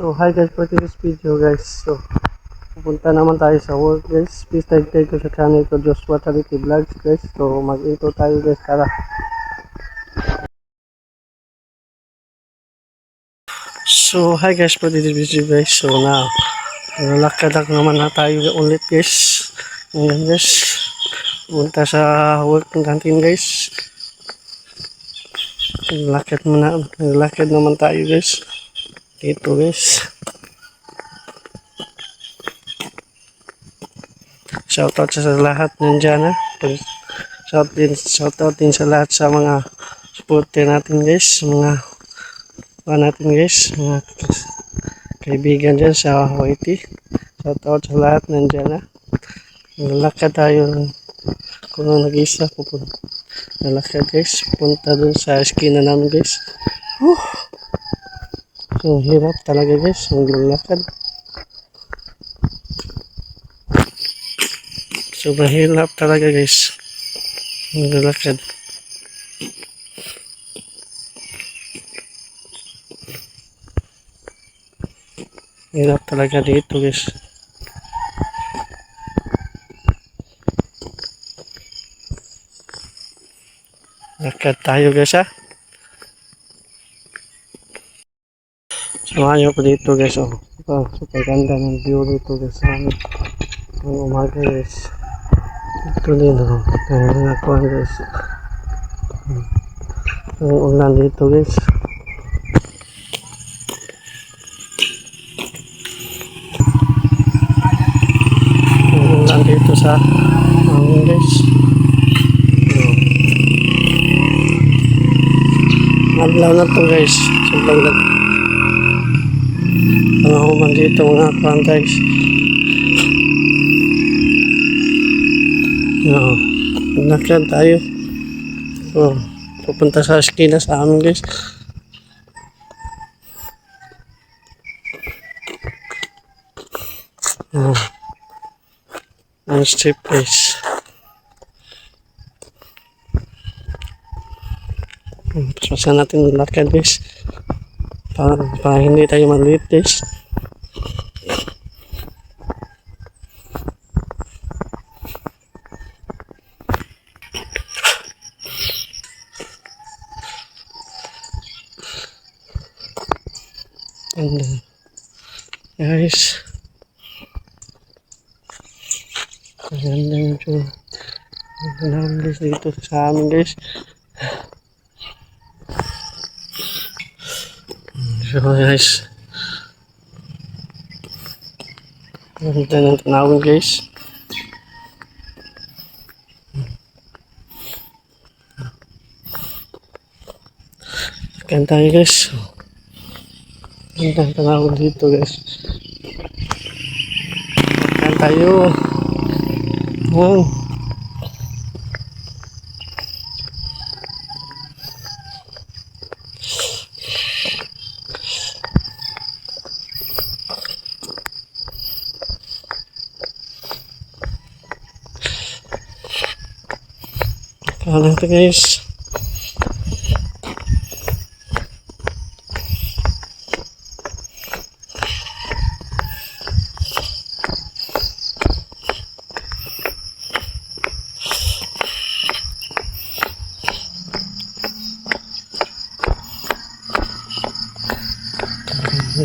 So, hi guys for this video guys. So, pupunta naman tayo sa work guys. Please tag-tag ko sa channel ko Joshua Charity Vlogs guys. So, mag-intro tayo guys. Tara. So, hi guys for this video guys. So, now, lalakad naman na tayo ulit guys. Ngayon guys. Pupunta sa work natin guys. Lalakad muna. Lalakad naman tayo guys. Dito guys. Shoutout sa lahat nandyan ha. Shout din, shoutout din sa lahat sa mga supporter natin guys. Mga mga natin guys. Mga kaibigan dyan sa YT. Shoutout sa lahat nandyan ha. Lalakad tayo kung nag-isa pupunta. Lalakad guys. Punta dun sa eskina namin guys. Whew. So, hirap talaga guys, ang lalakad. So, mahirap talaga guys, ang lalakad. Hirap talaga dito guys. Lakad tayo guys ha. Niyo po dito guys. Oh. Oh, super ganda ng view dito guys sa amin. Ang umaga guys. Ito din oh. Ang nakuha guys. Ang ulan dito guys. Ang ulan dito sa amin guys. Madlaw na to guys. Sobrang lag mga human dito mga kwan guys no, naglakad tayo. Oh, pupunta sa eskina sa amin guys. Oh, ang steep guys. Pasasan natin yung lakad guys. Para, para hindi tayo malitis. And guys, maganda yung ito. Maganda guys dito sa amin guys. So guys, ganda ng tanawin guys. Ganda tayo guys. Ganda ng tanawin dito guys. Ganda tayo. Wow. Kanan to guys.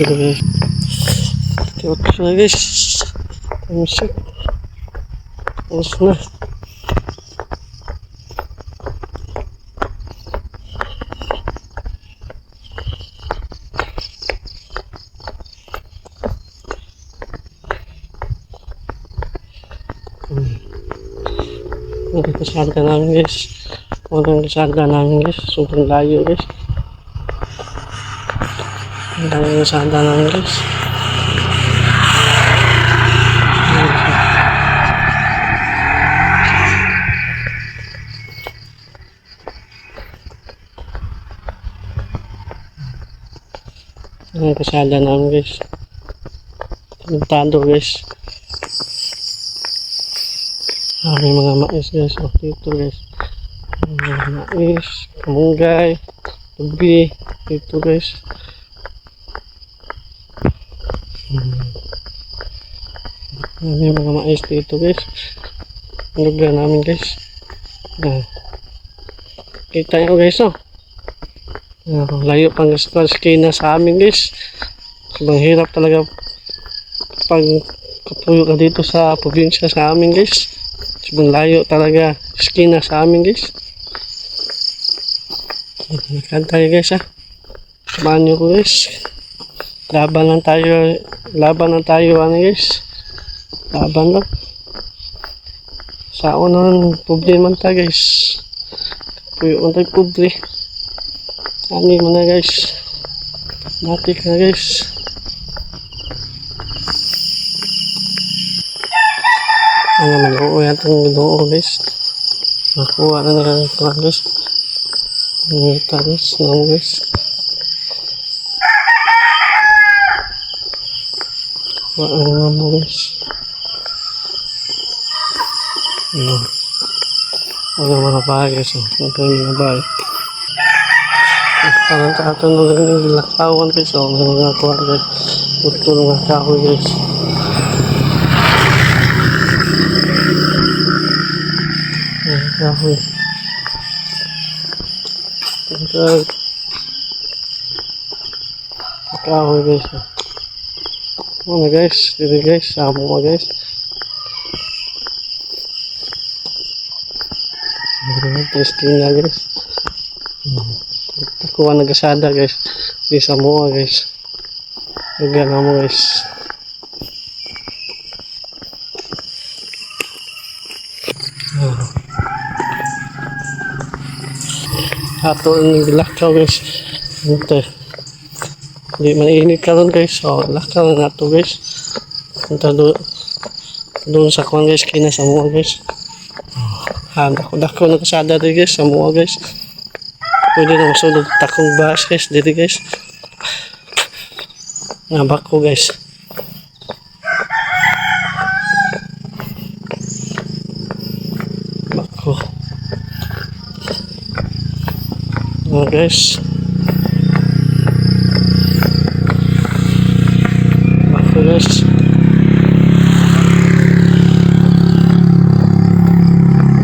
Tiyot na guys. Musik. Tapos na. Ang kasada namin guys. Ang kasada namin guys. Sobrang layo guys. Ang kasada namin guys. Ang kasada namin guys. Pintado guys. Ah, mga mais guys. Oh, dito guys. Mga mais, kamunggay, tubi. Dito guys. May mga mais dito guys. Lugar namin guys. Ah. Kita nyo guys oh. Ah, layo pang skina sa amin guys. Sobrang hirap talaga pag kapuyo ka dito sa probinsya sa amin guys. Sobrang layo talaga skina sa amin guys. Ikan tayo guys ah. Samahan nyo ko guys. Laban lang tayo. Laban lang tayo ano guys. Laban lang. Sa unang problema ta guys. Puyo man tayo pobre. Ani mo na guys. Matik na guys. Ano man oo yan itong ginoo guys. Nakuha na na ito guys. Ngita guys. Namo guys. Namo guys. Ano. Wala mga oh. Ito yung mga bahay. Parang lang yung lakawan guys. Oh, may mga guys. Ito mga kahoy guys. Mga kahoy. Ito. Kahoy guys. oh. Ano guys, dito guys, samo mo guys. Testing na guys. Kuha nagasada guys. Di sa mua guys. Huwag mo guys. Ato ang lakaw guys. Ito. Hindi man init ka ron guys. So, lakaw na ato guys. Punta doon. Doon sa kuwan guys. Kina sa mua guys. Ah, dako dako nagasada rin guys. Sa mua guys. Pwede na masunod takong bahas guys. Dito guys. Nga ko guys. Bako. Nga guys. Bako guys.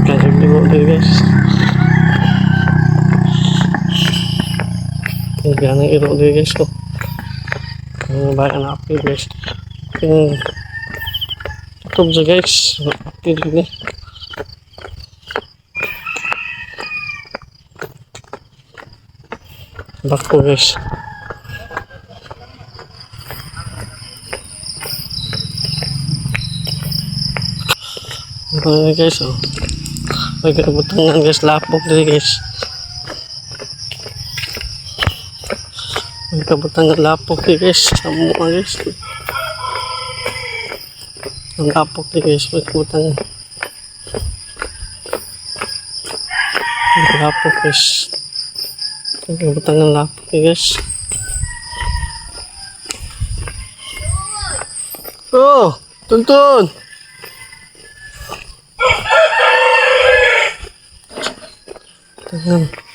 Kasag di mo dito guys. Ang ganang iro dito guys ko. Ang bayan na upload guys. Yung YouTube sa guys. Upload ko guys. Bako guys. Ano guys oh. May kabutangan guys. Lapok dito guys. May kabutangan lapok dito guys. Sa mukha guys. Ang lapok dito guys. May kabutangan. Ang lapok guys. May kabutangan lapok dito guys. Oh! Tuntun! Tangan.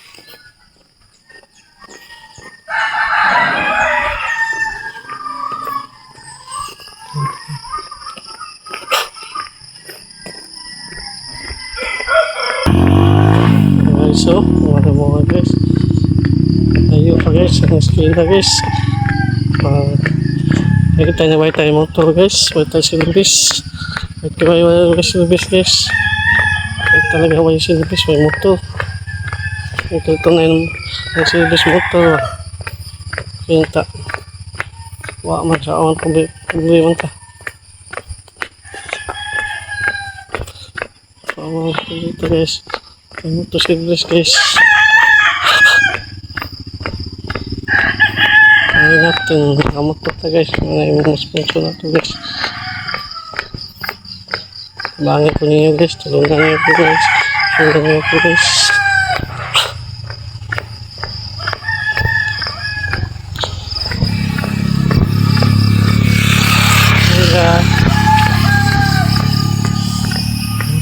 Okay, so, mga mga guys. Tayo pa guys, ang screen na guys. Uh, nakita niya white tayo motor guys, white tayo silbis. White tayo white silbis guys. White talaga white silbis, may motor. Ito ito na yung ang silbis motor. Pinta. Wa man sa awan problema ka. Dito guys. To silbis guys. Ano natin, nakamotor na guys. Ano yung sponsor na guys. Ko ninyo guys. Tulungan niyo guys. Tulungan niyo guys.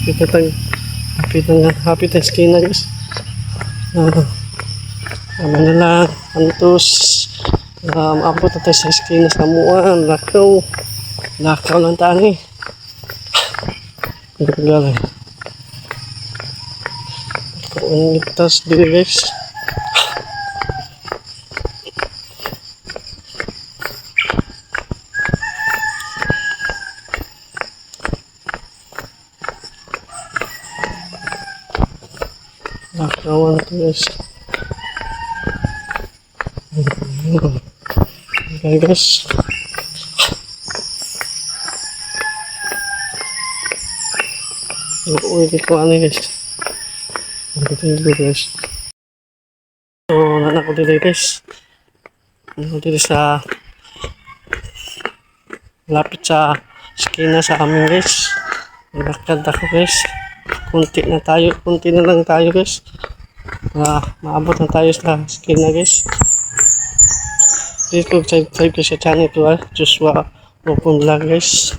Kaya, happy na happy na, Thanksgiving na guys. Ah, Tama na lang, antos. Um, abot na tayo sa esquina sa muan, lakaw. Lakaw lang tangi. Hindi ko galing. Kung itas dito guys. Nakawan ko guys. Okay guys. Uy, di ko ano guys. Ang dito guys. So, nanak ko dito guys. Ano dito sa lapit sa skina sa amin guys. Naglakad ako guys. Kunti na tayo, kunti na lang tayo guys. Ah, maabot na tayo sa skina guys. Please subscribe ko sa channel ko ah, Joshua Open Vlog guys.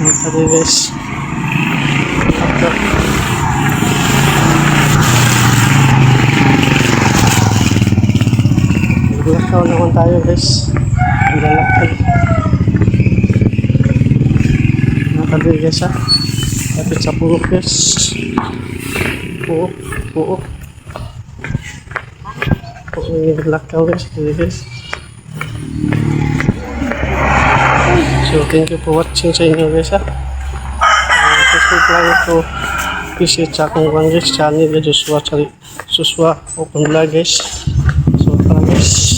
Ano tayo guys? After. Naglakaw naman tayo guys. Naglakad. Nakadil guys ha. Kapit sa pulok guys. Puok. Puok. Puok yung naglakaw guys. Dito guys. So thank you for watching sa inyo guys ha. Uh, Facebook lang ito. Visit sa akong guys channel guys. Joshua, Joshua Open Vlog guys. So tara guys.